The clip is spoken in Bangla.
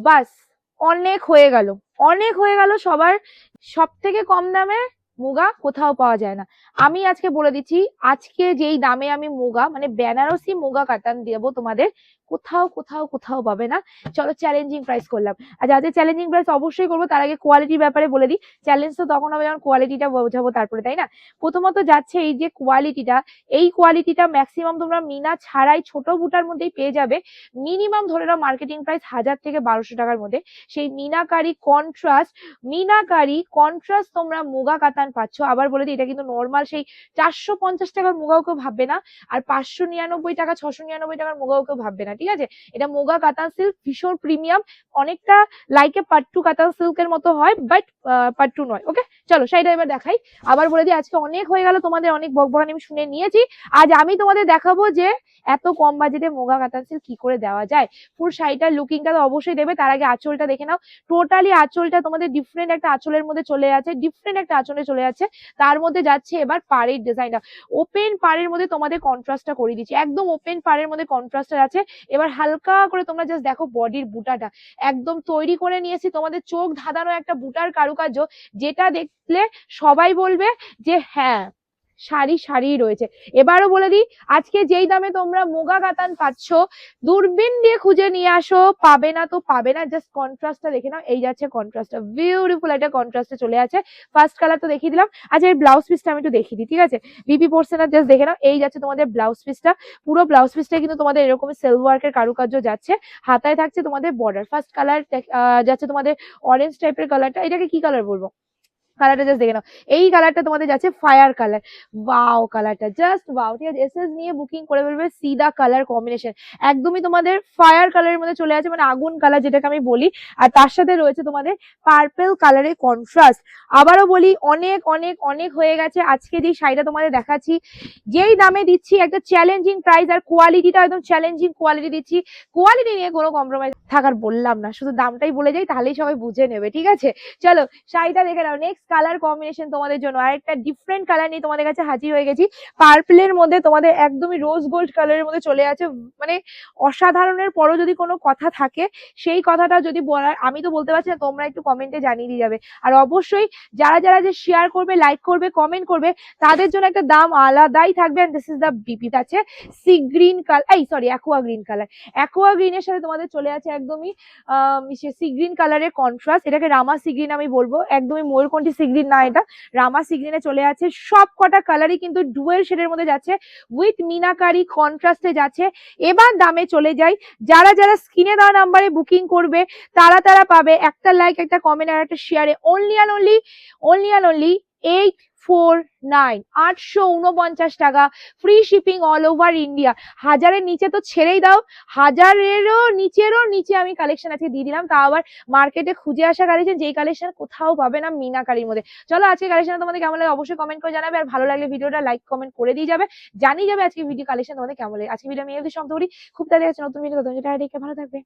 বাস অনেক হয়ে গেল। অনেক হয়ে গেল সবার সব থেকে কম দামে মুগা কোথাও পাওয়া যায় না। আমি আজকে বলে দিচ্ছি, আজকে যেই দামে আমি মুগা মানে বেনারসি মুগা কাতান দেবো তোমাদের, কোথাও কোথাও কোথাও পাবে না। চলো চ্যালেঞ্জিং প্রাইস করলাম। আর যাদের চ্যালেঞ্জিং প্রাইস অবশ্যই করব, তার আগে কোয়ালিটির ব্যাপারে বলে দিই। চ্যালেঞ্জ তো তখন হবে যখন কোয়ালিটিটা বোঝাবো তারপরে, তাই না? প্রথমত যাচ্ছে এই যে কোয়ালিটিটা এই কোয়ালিটিটা ম্যাক্সিমাম তোমরা মিনা ছাড়াই ছোট বুটার মধ্যেই পেয়ে যাবে। মিনিমাম ধরে নাও মার্কেটিং প্রাইস হাজার থেকে বারোশো টাকার মধ্যে। সেই মিনাকারি কন্ট্রাস্ট মিনাকারি কন্ট্রাস্ট তোমরা মুগা কাতান পাচ্ছ। আবার বলে দিই, এটা কিন্তু নর্মাল সেই চারশো পঞ্চাশ টাকার মুগাও কেউ ভাববে না আর পাঁচশো নিরানব্বই টাকা, ছশো নিরানব্বই টাকার মুগাও কেউ ভাববে না, ঠিক আছে? এটা মুগা কাতান সিল্ক ভীষণ প্রিমিয়াম অনেকটা লাইকে পাট্টু কাতান সিল্কের মতো হয় বাট পাট্টু নয় ওকে চলো সেইটা এবার দেখাই। আবার বলে দিই, আজকে অনেক হয়ে গেল, তোমাদের অনেক বকবকানি আমি শুনে নিয়েছি। আজ আমি তোমাদের দেখাবো যে এত কম বাজেটে মুগা কাতান সিল্ক কি করে দেওয়া যায়। ফুল শাড়িটার লুকিংটা তো অবশ্যই দেবে, তার আগে আঁচলটা দেখে নাও। টোটালি আঁচলটা তোমাদের ডিফারেন্ট একটা আঁচলের মধ্যে চলে আছে ডিফারেন্ট একটা আঁচলে চলে যাচ্ছে। তার মধ্যে যাচ্ছে এবার পাড়ের ডিজাইনটা ওপেন পাড়ের মধ্যে তোমাদের কন্ট্রাস্টটা করে দিচ্ছি। একদম ওপেন পাড়ের মধ্যে কন্ট্রাস্টটা আছে। এবার হালকা করে তোমরা জাস্ট দেখো বডির বুটাটা। একদম তৈরি করে নিয়েছি। তোমাদের চোখ ধাঁধানো একটা বুটার কারুকার্য, যেটা দেখলে সবাই বলবে যে হ্যাঁ শাড়ি শাড়ি রয়েছে। এবারও বলে দিই, আজকে যেই দামে তোমরা মুগা কাতান পাচ্ছ, দূরবীন দিয়ে খুঁজে নিয়ে আসো, পাবে না তো পাবে না জাস্ট কন্ট্রাস্টটা দেখে নাও, এই যাচ্ছে কন্ট্রাস্টটা বিউটিফুল একটা কন্ট্রাস্টে চলে আছে। ফার্স্ট কালার তো দেখিয়ে দিলাম আচ্ছা এর ব্লাউজ পিসটা আমি একটু দেখিয়ে দিই, ঠিক আছে? বিপি পোর্সেনার জাস্ট দেখে নাও, এই যাচ্ছে তোমাদের ব্লাউজ পিসটা পুরো ব্লাউজ পিসটা কিন্তু তোমাদের এরকম সেলফ ওয়ার্কের কারুকার্য যাচ্ছে, হাতায় থাকছে তোমাদের বর্ডার ফার্স্ট কালার যাচ্ছে তোমাদের অরেঞ্জ টাইপের কালারটা এটাকে কি কালার বলব? কালারটা জাস্ট দেখে নাও। এই কালারটা তোমাদের যাচ্ছে ফায়ার কালার ওয়াও কালারটা জাস্ট ওয়াও ঠিক আছে? এসএস নিয়ে বুকিং করে ফেলবে সিদা কালার কম্বিনেশন একদমই তোমাদের ফায়ার কালারের মধ্যে চলে আছে মানে আগুন কালার যেটাকে আমি বলি। আর তার সাথে রয়েছে তোমাদের পার্পেল কালারের কন্ট্রাস্ট আবারও বলি, অনেক অনেক অনেক হয়ে গেছে। আজকে যেই শাড়িটা তোমাদের দেখাচ্ছি, যেই দামে দিচ্ছি, একটা চ্যালেঞ্জিং প্রাইস আর কোয়ালিটিটা একদম চ্যালেঞ্জিং কোয়ালিটি দিচ্ছি। কোয়ালিটি নিয়ে কোনো কম্প্রোমাইজ থাকার বললাম না, শুধু দামটাই বলে যাই, তাহলেই সবাই বুঝে নেবে, ঠিক আছে? চলো, শাড়িটা দেখে নাও। নেক্সট কালার কম্বিনেশন তোমাদের জন্য। আরেকটা ডিফারেন্ট কালার নিয়ে তোমাদের কাছে হাজির হয়ে গেছি। পার্পলের মধ্যে তোমাদের একদমই রোজ গোল্ড কালারের মধ্যে চলে আছে। মানে অসাধারণের পরও যদি কোনো কথা থাকে, সেই কথাটা যদি বলার, আমি তো বলতে পারছি না, তোমরা একটু কমেন্টে জানিয়ে দিয়ে যাবে। আর অবশ্যই যারা যারা যে শেয়ার করবে লাইক করবে কমেন্ট করবে, তাদের জন্য একটা দাম আলাদাই থাকবে। দিস ইজ দ্য বিপি আছে সি গ্রিন কালার এই sorry aqua green colour aqua গ্রিনের সাথে তোমাদের চলে আছে একদমই সি গ্রিন কালারের কন্ট্রাস্ট এটাকে রামা সি গ্রিন আমি বলব। একদমই ময়ূরকণ্ঠী সি গ্রিন না এটা, রামা সি গ্রিনে চলে আছে সব কটা কালারই কিন্তু ডুয়েল শেডের মধ্যে যাচ্ছে উইথ মিনাকারি কন্ট্রাস্টে যাচ্ছে। এবার দামে চলে যাই। যারা যারা স্ক্রিনে দেওয়া নাম্বারে বুকিং করবে, তারা তারা পাবে একটা লাইক একটা কমেন্ট আর একটা শেয়ারে only and only only and only eight four nine আটশো উনপঞ্চাশ টাকা free shipping all over India হাজারের নিচে তো ছেড়েই দাও। হাজারেরও নিচেরও নিচে আমি কালেকশন আজকে দিয়ে দিলাম। তা আবার মার্কেটে খুঁজে আসা কালেকশন যেই কালেকশন কোথাও পাবে না মিনাকারির মধ্যে। চলো আজকে কালেকশন তোমাদের কেমন লাগে অবশ্যই কমেন্ট করে জানাবে। আর ভালো লাগলে ভিডিওটা লাইক কমেন্ট করে দিয়ে যাবে। জানিয়ে যাবে আজকে ভিডিও কালেকশন তোমাদের কেমন লাগে। আজকে ভিডিও আমি করি। খুব তাড়াতাড়ি নতুন ভিডিও যেটা ভালো থাকবে।